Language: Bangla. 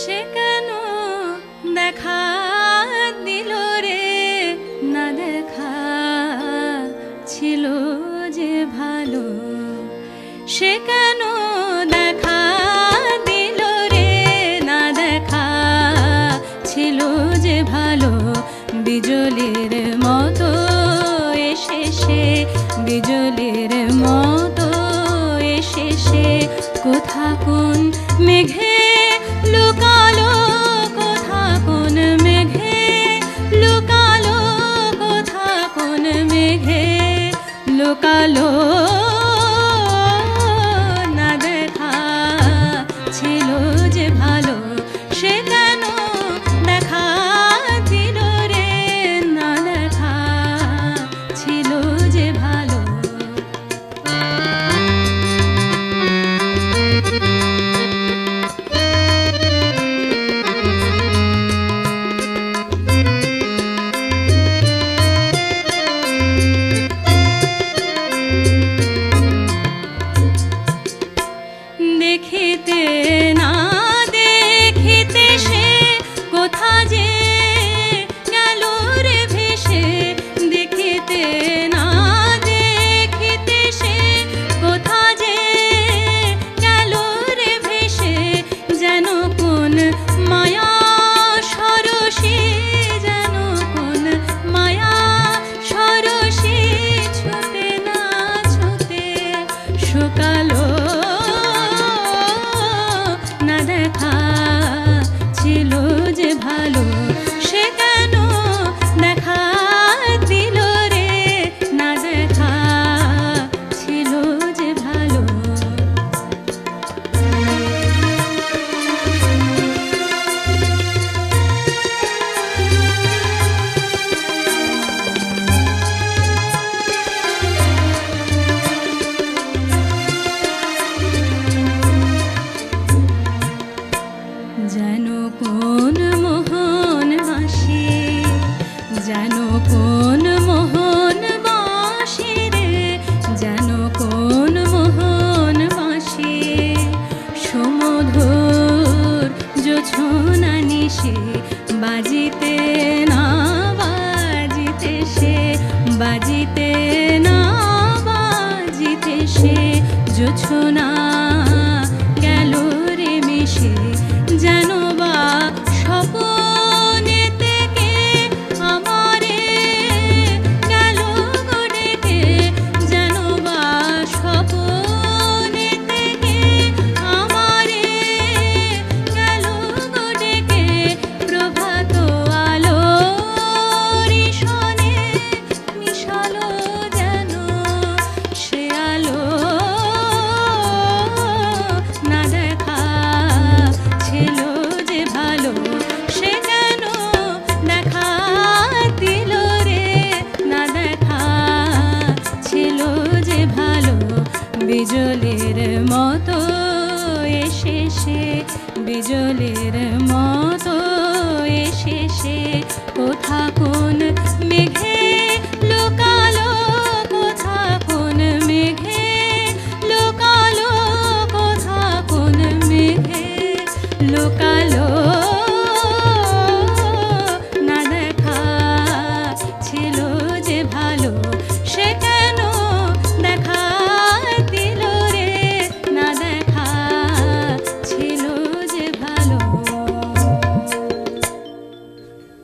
সে কেন দেখা দিল রে, না দেখা ছিল যে ভালো। সে কেন দেখা দিল রে, না দেখা ছিল যে ভালো। বিজলির মতো এসে সে, বিজলির মতো এসে সে কোথা কোন মেঘে কালো বাজিতে না বাজিতে সে বাজিতে না বাজিতে সে জোছনা বিজলের মতো এসেছে বিজলের মতো এসেছে। কোথা কো